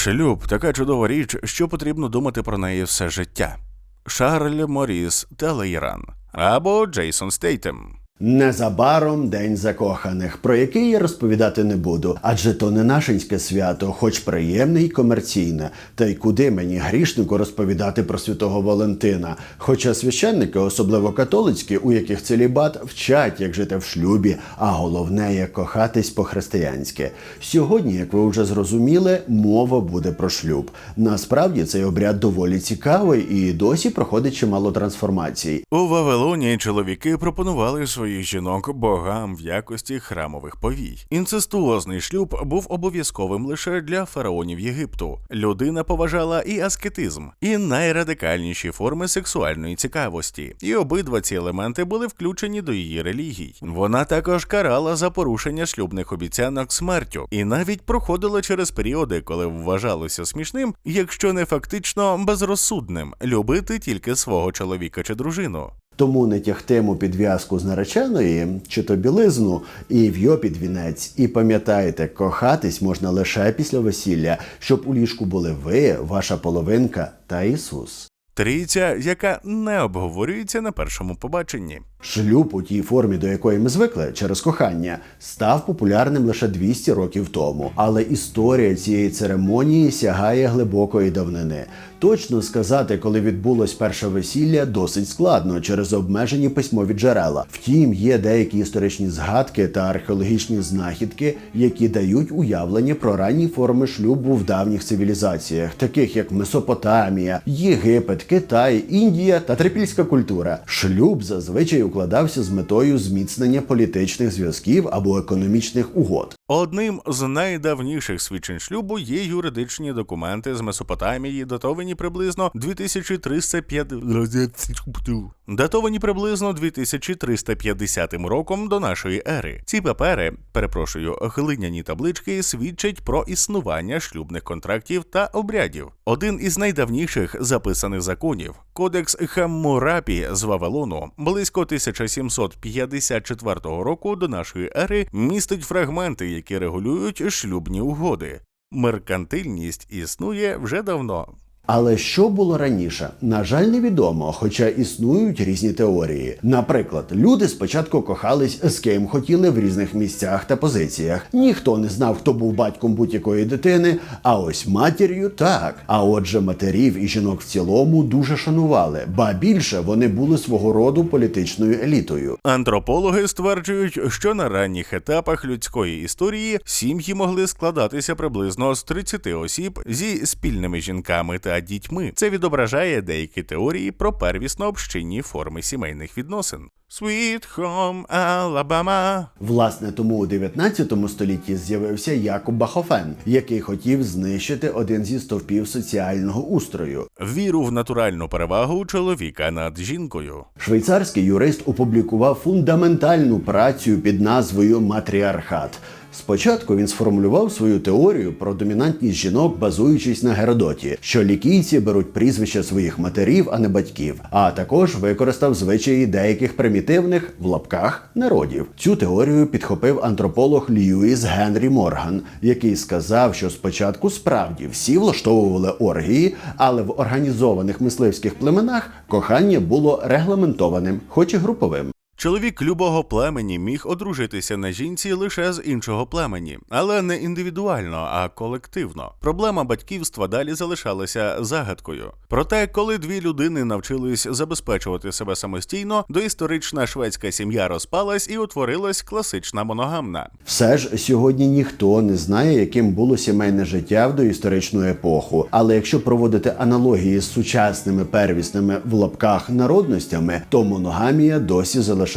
Шлюб така чудова річ, що потрібно думати про неї все життя. Шарль Моріс Телейран або Джейсон Стейтем. Незабаром день закоханих, про який я розповідати не буду, адже то не нашинське свято, хоч приємне й комерційне. Та й куди мені грішнику розповідати про святого Валентина? Хоча священники, особливо католицькі, у яких целібат, вчать, як жити в шлюбі, а головне, як кохатись по-християнськи. Сьогодні, як ви вже зрозуміли, мова буде про шлюб. Насправді цей обряд доволі цікавий і досі проходить чимало трансформацій. У Вавилоні чоловіки пропонували своїх жінок богам в якості храмових повій. Інцестуозний шлюб був обов'язковим лише для фараонів Єгипту. Людина поважала і аскетизм, і найрадикальніші форми сексуальної цікавості. І обидва ці елементи були включені до її релігій. Вона також карала за порушення шлюбних обіцянок смертю, і навіть проходила через періоди, коли вважалося смішним, якщо не фактично безрозсудним, любити тільки свого чоловіка чи дружину. Тому не тягтиму підв'язку з нареченої чи то білизну і в'йо під вінець. І пам'ятайте, кохатись можна лише після весілля, щоб у ліжку були ви, ваша половинка та Ісус. Трійця, яка не обговорюється на першому побаченні. Шлюб у тій формі, до якої ми звикли через кохання, став популярним лише 200 років тому. Але історія цієї церемонії сягає глибокої давнини. Точно сказати, коли відбулось перше весілля, досить складно через обмежені письмові джерела. Втім, є деякі історичні згадки та археологічні знахідки, які дають уявлення про ранні форми шлюбу в давніх цивілізаціях, таких як Месопотамія, Єгипет, Китай, Індія та трипільська культура. Шлюб зазвичай укладався з метою зміцнення політичних зв'язків або економічних угод. Одним з найдавніших свідчень шлюбу є юридичні документи з Месопотамії, датовані приблизно 2350 датовані приблизно 2350 роком до нашої ери. Ці папери, перепрошую, глиняні таблички свідчать про існування шлюбних контрактів та обрядів. Один із найдавніших записаних законів Кодекс Хаммурапі з Вавилону близько 1754 року до нашої ери містить фрагменти, які регулюють шлюбні угоди. Меркантильність існує вже давно. Але що було раніше? На жаль, невідомо, хоча існують різні теорії. Наприклад, люди спочатку кохались з ким хотіли в різних місцях та позиціях. Ніхто не знав, хто був батьком будь-якої дитини, а ось матір'ю так. А отже, матерів і жінок в цілому дуже шанували, ба більше вони були свого роду політичною елітою. Антропологи стверджують, що на ранніх етапах людської історії сім'ї могли складатися приблизно з 30 осіб зі спільними жінками та дітьми. Це відображає деякі теорії про первісно общинні форми сімейних відносин. Sweet Home Alabama. Власне, тому у 19 столітті з'явився Якоб Бахофен, який хотів знищити один зі стовпів соціального устрою. Віру в натуральну перевагу чоловіка над жінкою. Швейцарський юрист опублікував фундаментальну працю під назвою Матріархат. Спочатку він сформулював свою теорію про домінантність жінок, базуючись на Геродоті, що лікійці беруть прізвища своїх матерів, а не батьків, а також використав звичаї деяких примітивних в лапках народів. Цю теорію підхопив антрополог Льюіс Генрі Морган, який сказав, що спочатку справді всі влаштовували оргії, але в організованих мисливських племенах кохання було регламентованим, хоч і груповим. Чоловік любого племені міг одружитися на жінці лише з іншого племені, але не індивідуально, а колективно. Проблема батьківства далі залишалася загадкою. Проте, коли дві людини навчились забезпечувати себе самостійно, доісторична шведська сім'я розпалась і утворилась класична моногамна. Все ж сьогодні ніхто не знає, яким було сімейне життя в доісторичну епоху. Але якщо проводити аналогії з сучасними первісними в лапках народностями, то моногамія досі залишається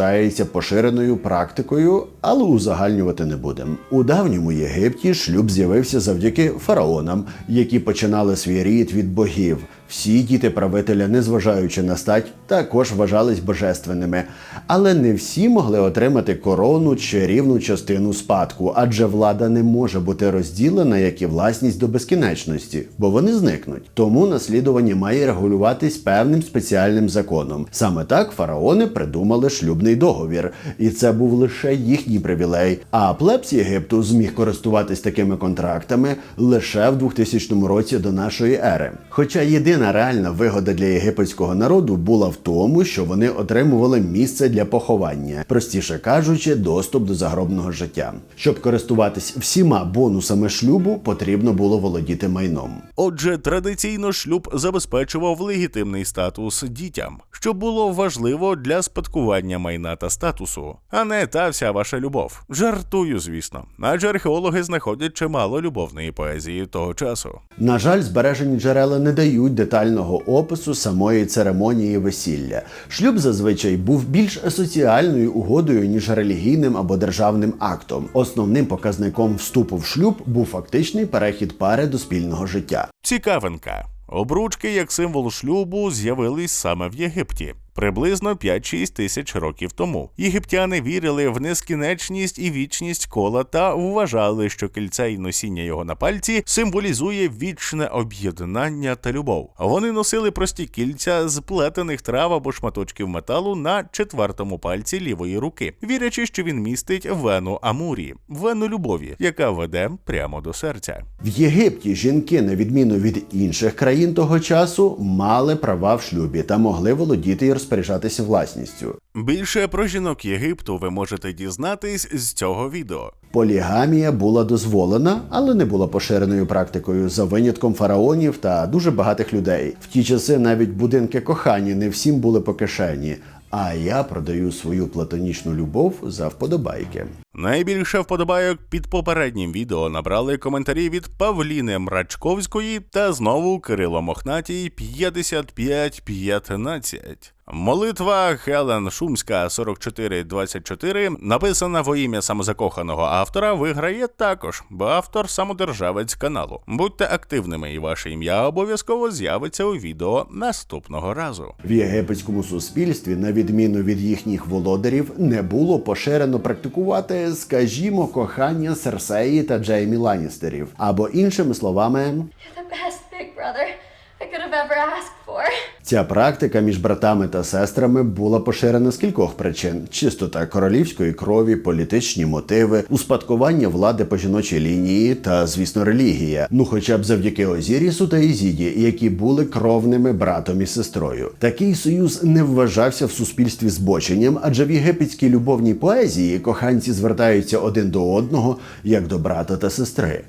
поширеною практикою, але узагальнювати не будемо. У давньому Єгипті шлюб з'явився завдяки фараонам, які починали свій рід від богів. Всі діти правителя, незважаючи на стать, також вважались божественними, але не всі могли отримати корону чи рівну частину спадку, адже влада не може бути розділена як і власність до безкінечності, бо вони зникнуть. Тому наслідування має регулюватись певним спеціальним законом. Саме так фараони придумали шлюбний договір, і це був лише їхній привілей. А плебс Єгипту зміг користуватись такими контрактами лише в 2000 році до нашої ери. Хоча єдина реальна вигода для єгипетського народу була в тому, що вони отримували місце для поховання, простіше кажучи, доступ до загробного життя. Щоб користуватись всіма бонусами шлюбу, потрібно було володіти майном. Отже, традиційно шлюб забезпечував легітимний статус дітям, що було важливо для спадкування майна та статусу, а не та вся ваша любов. Жартую, звісно. Адже археологи знаходять чимало любовної поезії того часу. На жаль, збережені джерела не дають детального опису самої церемонії весілля. Шлюб зазвичай був більш соціальною угодою ніж релігійним або державним актом. Основним показником вступу в шлюб був фактичний перехід пари до спільного життя. Цікавинка. Обручки як символ шлюбу з'явились саме в Єгипті. Приблизно 5-6 тисяч років тому єгиптяни вірили в нескінченність і вічність кола та вважали, що кільце і носіння його на пальці символізує вічне об'єднання та любов. Вони носили прості кільця з плетених трав або шматочків металу на четвертому пальці лівої руки, вірячи, що він містить вену Амурі, вену любові, яка веде прямо до серця. В Єгипті жінки, на відміну від інших країн того часу, мали права в шлюбі та могли володіти розпоряджатися власністю. Більше про жінок Єгипту ви можете дізнатись з цього відео. Полігамія була дозволена, але не була поширеною практикою за винятком фараонів та дуже багатих людей. В ті часи навіть будинки кохання не всім були по кишені. А я продаю свою платонічну любов за вподобайки. Найбільше вподобайок під попереднім відео набрали коментарі від Павліни Мрачковської та знову Кирило Мохнатій 5515. Молитва Хелен Шумська 4424, написана во ім'я самозакоханого автора, виграє також, бо автор самодержавець каналу. Будьте активними, і ваше ім'я обов'язково з'явиться у відео наступного разу. В єгипетському суспільстві, на відміну від їхніх володарів, не було поширено практикувати, скажімо, кохання Серсеї та Джеймі Ланністерів, або іншими словами, You're the best big brother I could have ever asked for. Ця практика між братами та сестрами була поширена з кількох причин: чистота королівської крові, політичні мотиви, успадкування влади по жіночій лінії та, звісно, релігія. Ну, хоча б завдяки Озірісу та Ізіді, які були кровними братом і сестрою. Такий союз не вважався в суспільстві збоченням, адже в єгипетській любовній поезії коханці звертаються один до одного як до брата та сестри.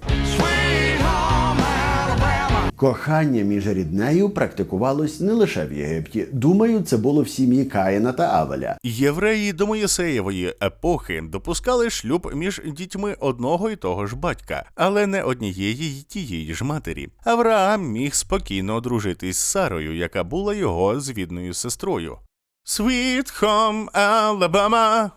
Кохання між ріднею практикувалось не лише в Єгипті. Думаю, це було в сім'ї Каїна та Авеля. Євреї до Моїсеєвої епохи допускали шлюб між дітьми одного і того ж батька, але не однієї й тієї ж матері. Авраам міг спокійно одружитись з Сарою, яка була його звідною сестрою. Sweet home Alabama.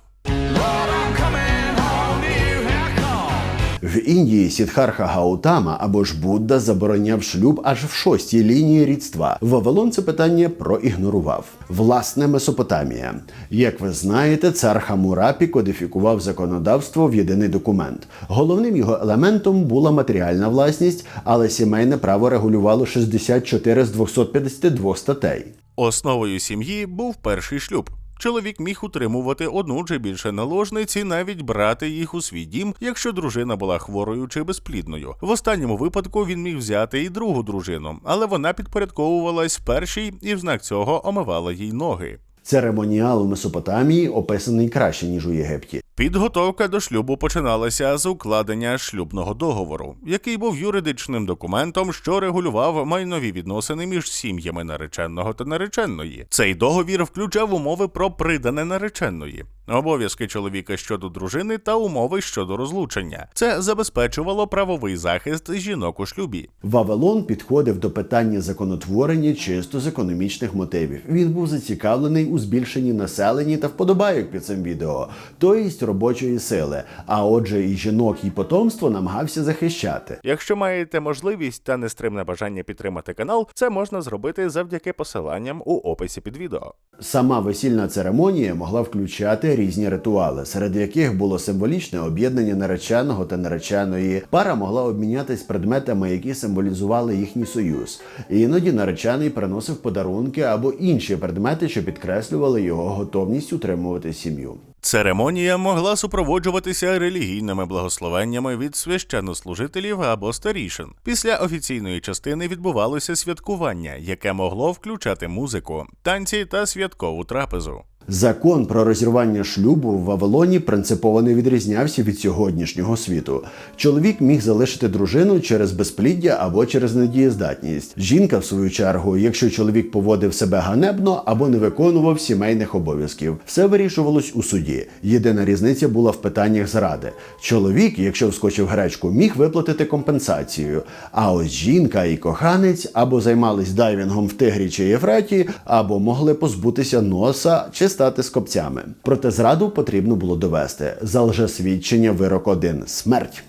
В Індії Сідхарха Гаутама або ж Будда забороняв шлюб аж в шостій лінії рідства. Вавилон це питання проігнорував. Власне, Месопотамія. Як ви знаєте, цар Хамурапі кодифікував законодавство в єдиний документ. Головним його елементом була матеріальна власність, але сімейне право регулювало 64 з 252 статей. Основою сім'ї був перший шлюб. Чоловік міг утримувати одну чи більше наложниць і навіть брати їх у свій дім, якщо дружина була хворою чи безплідною. В останньому випадку він міг взяти і другу дружину, але вона підпорядковувалась першій і в знак цього омивала їй ноги. Церемоніал у Месопотамії описаний краще ніж у Єгипті. Підготовка до шлюбу починалася з укладення шлюбного договору, який був юридичним документом, що регулював майнові відносини між сім'ями нареченого та нареченої. Цей договір включав умови про придане нареченої, обов'язки чоловіка щодо дружини та умови щодо розлучення. Це забезпечувало правовий захист жінок у шлюбі. Вавилон підходив до питання законотворення чисто з економічних мотивів. Він був зацікавлений у збільшенні населення та вподобайок під цим відео, тобто робочої сили. А отже, і жінок, і потомство намагався захищати. Якщо маєте можливість та нестримне бажання підтримати канал, це можна зробити завдяки посиланням у описі під відео. Сама весільна церемонія могла включати різні ритуали, серед яких було символічне об'єднання нареченого та нареченої. Пара могла обмінятись предметами, які символізували їхній союз. І іноді наречений приносив подарунки або інші предмети, що підкреслювали підкреслювали його готовність утримувати сім'ю. Церемонія могла супроводжуватися релігійними благословеннями від священнослужителів або старішин. Після офіційної частини відбувалося святкування, яке могло включати музику, танці та святкову трапезу. Закон про розірвання шлюбу в Вавилоні принципово не відрізнявся від сьогоднішнього світу. Чоловік міг залишити дружину через безпліддя або через недієздатність. Жінка, в свою чергу, якщо чоловік поводив себе ганебно або не виконував сімейних обов'язків, все вирішувалось у суді. Єдина різниця була в питаннях зради. Чоловік, якщо вскочив гречку, міг виплатити компенсацію. А ось жінка і коханець або займались дайвінгом в Тигрі чи Єфраті, або могли позбутися носа чи стати скопцями. Проте зраду потрібно було довести. За лжесвідчення вирок один смерть.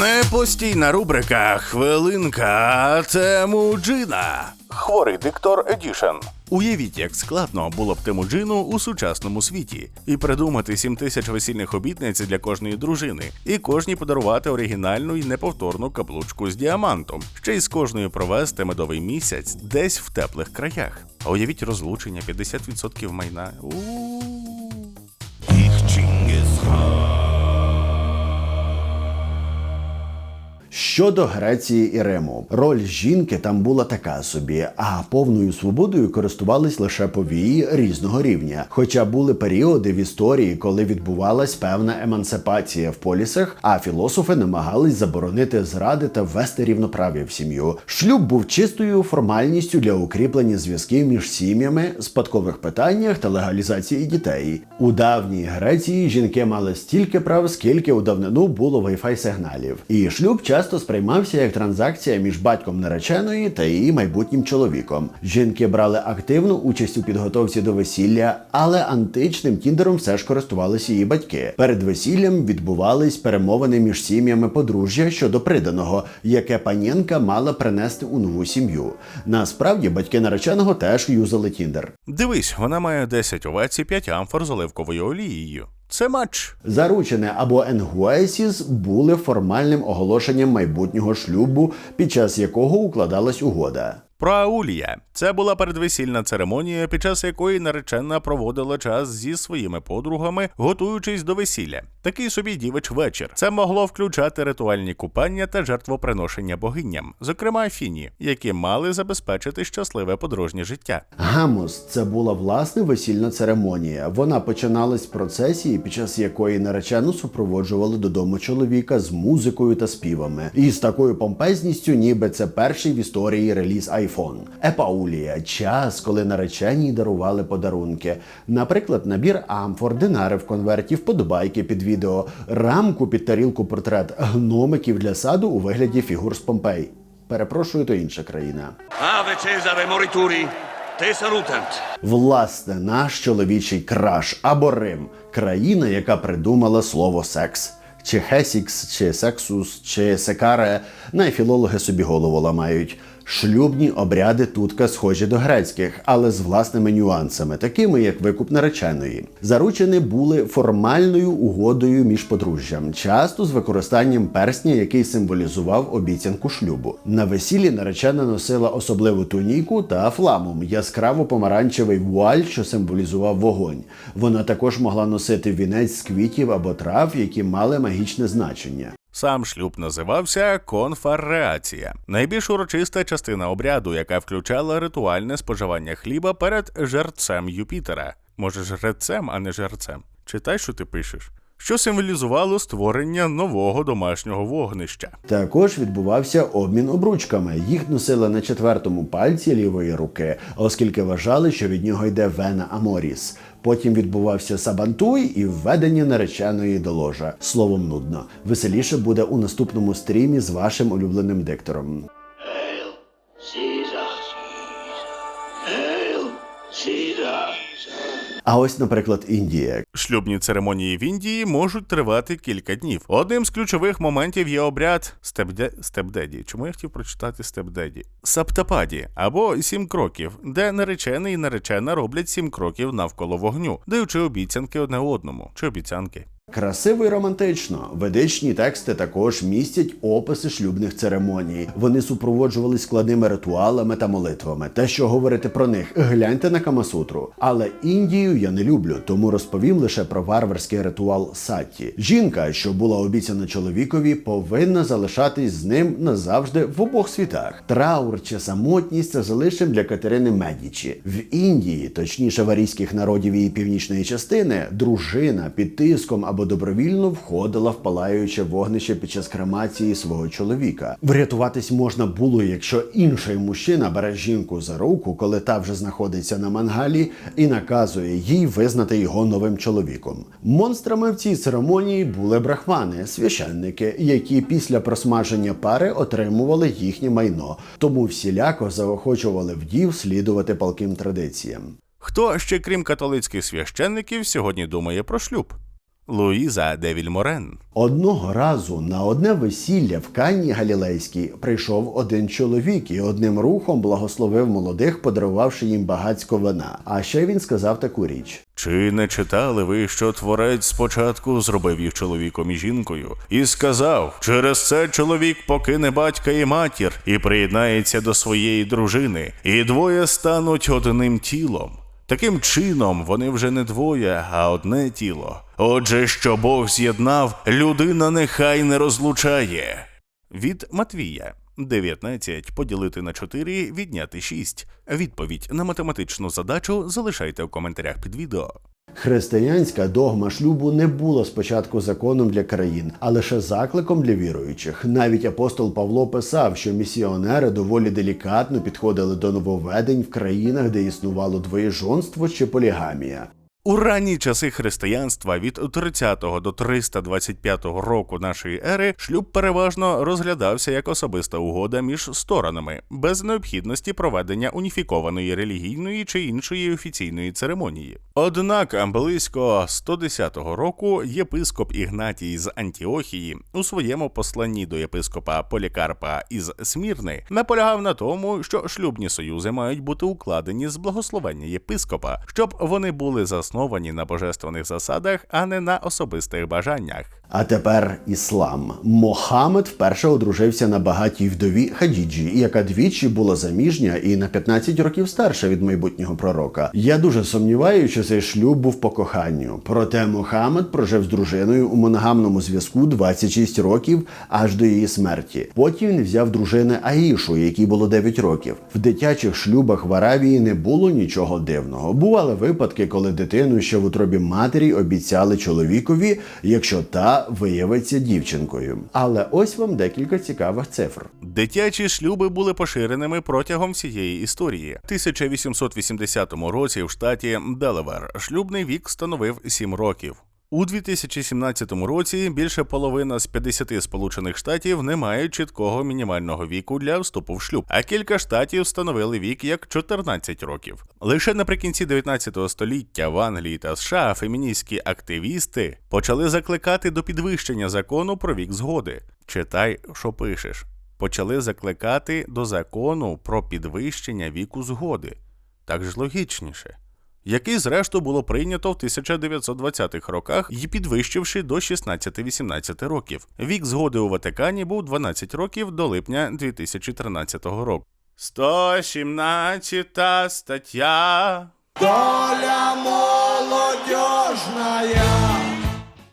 Непостійна рубрика Хвилинка Темуджина. Хворий диктор Едішн. Уявіть, як складно було б Темуджину у сучасному світі, і придумати 7 тисяч весільних обітниць для кожної дружини, і кожній подарувати оригінальну і неповторну каблучку з діамантом, ще й з кожною провести медовий місяць десь в теплих краях. А уявіть розлучення 50% майна. У-у-у. Щодо Греції і Риму, роль жінки там була така собі, а повною свободою користувались лише повії різного рівня. Хоча були періоди в історії, коли відбувалась певна емансипація в полісах, а філософи намагались заборонити зради та ввести рівноправ'я в сім'ю. Шлюб був чистою формальністю для укріплення зв'язків між сім'ями, спадкових питаннях та легалізації дітей. У давній Греції жінки мали стільки прав, скільки у давнину було Wi-Fi сигналів, і шлюб часто сприймався як транзакція між батьком нареченої та її майбутнім чоловіком. Жінки брали активну участь у підготовці до весілля, але античним тіндером все ж користувалися її батьки. Перед весіллям відбувались перемовини між сім'ями подружжя щодо приданого, яке панінка мала принести у нову сім'ю. Насправді батьки нареченого теж юзали тіндер. Дивись, вона має 10 овець і 5 амфор з оливковою олією. Це матч. Заручене або енгуесіс були формальним оголошенням майбутнього шлюбу, під час якого укладалась угода. Праулія. Це була передвесільна церемонія, під час якої наречена проводила час зі своїми подругами, готуючись до весілля. Такий собі дівич вечір. Це могло включати ритуальні купання та жертвоприношення богиням, зокрема Афіні, які мали забезпечити щасливе подружнє життя. Гамус це була власне весільна церемонія. Вона починалась з процесії, під час якої наречену супроводжували додому чоловіка з музикою та співами. І з такою помпезністю, ніби це перший в історії реліз iPhone. Епаулія час, коли нареченій дарували подарунки. Наприклад, набір амфор, динари в конверті, вподобайки під відео, рамку під тарілку портрет гномиків для саду у вигляді фігур з Помпей. Перепрошую, то інша країна. Ave Cesare Morituri, te salutant. Власне, наш чоловічий краш або Рим країна, яка придумала слово секс. Чи хесікс, чи сексус, чи секаре, найфілологи собі голову ламають. Шлюбні обряди тутка схожі до грецьких, але з власними нюансами, такими як викуп нареченої. Заручені були формальною угодою між подружжям, часто з використанням персня, який символізував обіцянку шлюбу. На весіллі наречена носила особливу туніку та фламум, яскраво помаранчевий вуаль, що символізував вогонь. Вона також могла носити вінець з квітів або трав, які мали магічне значення. Сам шлюб називався конфареація, найбільш урочиста частина обряду, яка включала ритуальне споживання хліба перед жерцем Юпітера. Може, жрецем, а не жерцем. Читай, що ти пишеш. Що символізувало створення нового домашнього вогнища. Також відбувався обмін обручками. Їх носили на четвертому пальці лівої руки, оскільки вважали, що від нього йде вена Аморіс. Потім відбувався сабантуй і введення нареченої до ложа. Словом, нудно. Веселіше буде у наступному стрімі з вашим улюбленим диктором. А ось, наприклад, Індія. Шлюбні церемонії в Індії можуть тривати кілька днів. Одним з ключових моментів є обряд степде... степдеді. Чому я хотів прочитати степдеді? Саптападі або сім кроків, де наречений і наречена роблять сім кроків навколо вогню, даючи обіцянки одне одному чи обіцянки. Красиво і романтично. Ведичні тексти також містять описи шлюбних церемоній. Вони супроводжували складними ритуалами та молитвами. Те, що говорити про них, гляньте на Камасутру. Але Індію я не люблю, тому розповім лише про варварський ритуал сатті. Жінка, що була обіцяна чоловікові, повинна залишатись з ним назавжди в обох світах. Траур чи самотність це залишим для Катерини Медічі. В Індії, точніше в арійських народів її північної частини, дружина під тиском або добровільно входила в палаюче вогнище під час кремації свого чоловіка. Врятуватись можна було, якщо інший мужчина бере жінку за руку, коли та вже знаходиться на мангалі, і наказує їй визнати його новим чоловіком. Монстрами в цій церемонії були брахмани, священники, які після просмаження пари отримували їхнє майно, тому всіляко заохочували вдів слідувати палким традиціям. Хто ще крім католицьких священників сьогодні думає про шлюб? Луїза де Вільморен. Одного разу на одне весілля в Канні Галілейській прийшов один чоловік і одним рухом благословив молодих, подарувавши їм багацько вина. А ще він сказав таку річ: Чи не читали ви, що творець спочатку зробив їх чоловіком і жінкою, і сказав: через це чоловік покине батька і матір і приєднається до своєї дружини, і двоє стануть одним тілом. Таким чином вони вже не двоє, а одне тіло. Отже, що Бог з'єднав, людина нехай не розлучає. Від Матвія 19 поділити на 4, відняти 6. Відповідь на математичну задачу залишайте в коментарях під відео. Християнська догма шлюбу не була спочатку законом для країн, а лише закликом для віруючих. Навіть апостол Павло писав, що місіонери доволі делікатно підходили до нововведень в країнах, де існувало двоєжонство чи полігамія. У ранні часи християнства від 30 до 325 року нашої ери шлюб переважно розглядався як особиста угода між сторонами, без необхідності проведення уніфікованої релігійної чи іншої офіційної церемонії. Однак близько 110 року єпископ Ігнатій з Антіохії у своєму посланні до єпископа Полікарпа із Смірни наполягав на тому, що шлюбні союзи мають бути укладені з благословення єпископа, щоб вони були засновані на божественних засадах, а не на особистих бажаннях. А тепер іслам. Мохамед вперше одружився на багатій вдові Хадіджі, яка двічі була заміжня і на 15 років старша від майбутнього пророка. Я дуже сумніваюся, що цей шлюб був по коханню. Проте Мохамед прожив з дружиною у моногамному зв'язку 26 років аж до її смерті. Потім він взяв дружини Аїшу, якій було 9 років. В дитячих шлюбах в Аравії не було нічого дивного. Бували випадки, коли дитину ще в утробі матері обіцяли чоловікові, якщо та виявиться дівчинкою. Але ось вам декілька цікавих цифр. Дитячі шлюби були поширеними протягом всієї історії. В 1880 році в штаті Делавер шлюбний вік становив 7 років. У 2017 році більше половина з 50 сполучених штатів не мають чіткого мінімального віку для вступу в шлюб, а кілька штатів встановили вік як 14 років. Лише наприкінці 19 століття в Англії та США феміністські активісти почали закликати до підвищення закону про вік згоди. Читай, що пишеш. Почали закликати до закону про підвищення віку згоди. Так ж логічніше який зрештою було прийнято в 1920-х роках і підвищивши до 16-18 років. Вік згоди у Ватикані був 12 років до липня 2013 року. 117 стаття.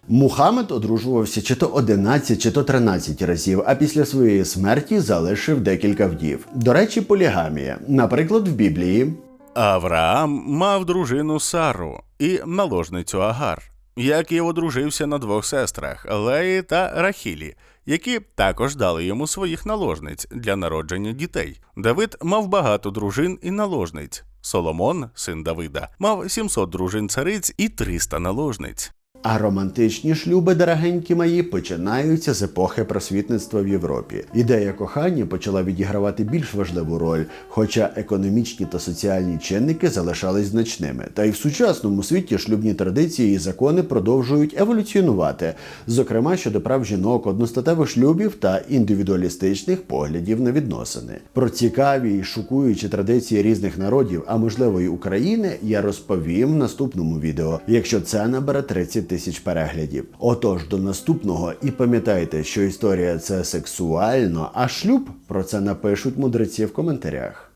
Мухаммед одружувався чи то 11, чи то 13 разів, а після своєї смерті залишив декілька вдів. До речі, полігамія. Наприклад, в Біблії Авраам мав дружину Сару і наложницю Агар, як і одружився на двох сестрах Леї та Рахілі, які також дали йому своїх наложниць для народження дітей. Давид мав багато дружин і наложниць. Соломон, син Давида, мав 700 дружин цариць і 300 наложниць. А романтичні шлюби, дорогенькі мої, починаються з епохи просвітництва в Європі. Ідея кохання почала відігравати більш важливу роль, хоча економічні та соціальні чинники залишались значними. Та й в сучасному світі шлюбні традиції і закони продовжують еволюціонувати, зокрема щодо прав жінок, одностатевих шлюбів та індивідуалістичних поглядів на відносини. Про цікаві і шокуючі традиції різних народів, а можливо й України, я розповім в наступному відео, якщо це набере 30 тисяч переглядів. Отож, до наступного і пам'ятайте, що історія це сексуально, а шлюб про це напишуть мудреці в коментарях.